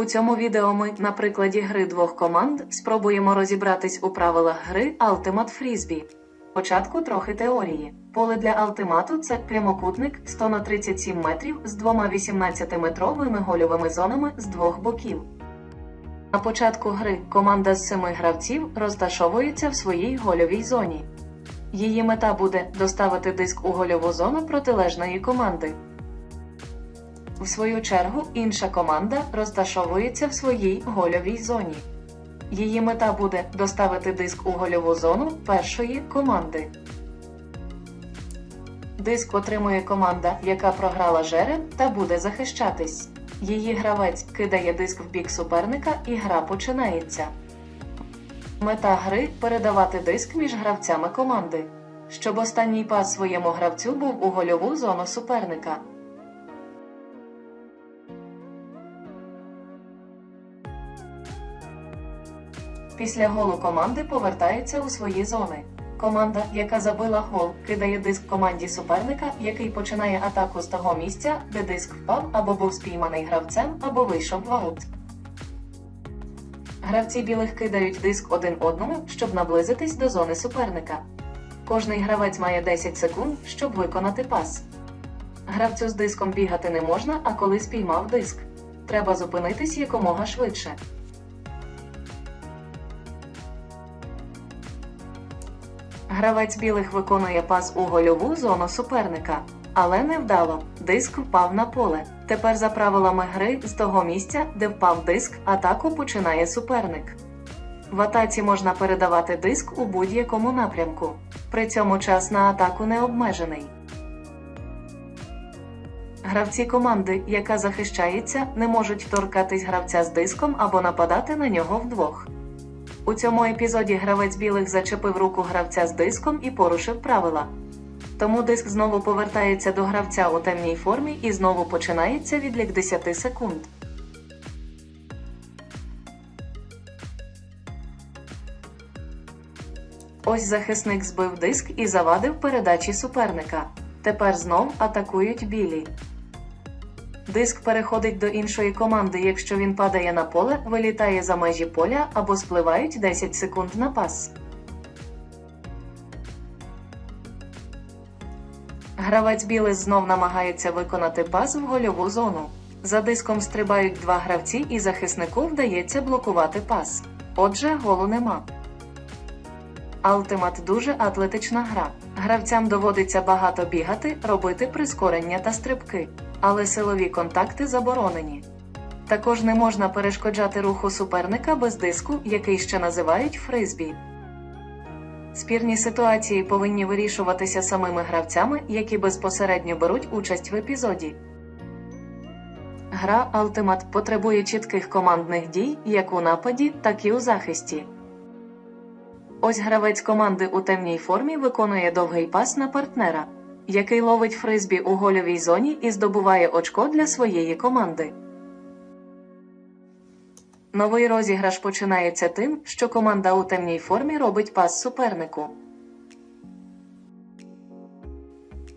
У цьому відео ми на прикладі гри двох команд спробуємо розібратись у правилах гри Ultimate Frisbee. Спочатку трохи теорії. Поле для алтимату це прямокутник 100 на 37 метрів з двома 18-метровими гольовими зонами з двох боків. На початку гри команда з семи гравців розташовується в своїй гольовій зоні. Її мета буде доставити диск у гольову зону протилежної команди. В свою чергу інша команда розташовується в своїй гольовій зоні. Її мета буде доставити диск у гольову зону першої команди. Диск отримує команда, яка програла жереб та буде захищатись. Її гравець кидає диск в бік суперника і гра починається. Мета гри передавати диск між гравцями команди, щоб останній пас своєму гравцю був у гольову зону суперника. Після голу команди повертається у свої зони. Команда, яка забила гол, кидає диск команді суперника, який починає атаку з того місця, де диск впав або був спійманий гравцем, або вийшов в. Гравці білих кидають диск один одному, щоб наблизитись до зони суперника. Кожний гравець має 10 секунд, щоб виконати пас. Гравцю з диском бігати не можна, а коли спіймав диск. Треба зупинитись якомога швидше. Гравець білих виконує пас у гольову зону суперника, але невдало. Диск впав на поле. Тепер за правилами гри з того місця, де впав диск, атаку починає суперник. В атаці можна передавати диск у будь-якому напрямку. При цьому час на атаку не обмежений. Гравці команди, яка захищається, не можуть торкатись гравця з диском або нападати на нього вдвох. У цьому епізоді гравець білих зачепив руку гравця з диском і порушив правила. Тому диск знову повертається до гравця у темній формі і знову починається відлік 10 секунд. Ось захисник збив диск і завадив передачі суперника. Тепер знов атакують білі. Диск переходить до іншої команди, якщо він падає на поле, вилітає за межі поля або спливають 10 секунд на пас. Гравець білий знов намагається виконати пас в гольову зону. За диском стрибають два гравці, і захиснику вдається блокувати пас. Отже, голу нема. Ultimate – дуже атлетична гра. Гравцям доводиться багато бігати, робити прискорення та стрибки, але силові контакти заборонені. Також не можна перешкоджати руху суперника без диску, який ще називають фризбі. Спірні ситуації повинні вирішуватися самими гравцями, які безпосередньо беруть участь в епізоді. Гра Ultimate потребує чітких командних дій як у нападі, так і у захисті. Ось гравець команди у темній формі виконує довгий пас на партнера, який ловить фризбі у гольовій зоні і здобуває очко для своєї команди. Новий розіграш починається тим, що команда у темній формі робить пас супернику.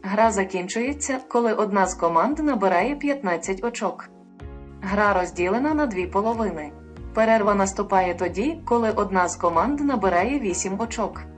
Гра закінчується, коли одна з команд набирає 15 очок. Гра розділена на дві половини. Перерва наступає тоді, коли одна з команд набирає 8 очок.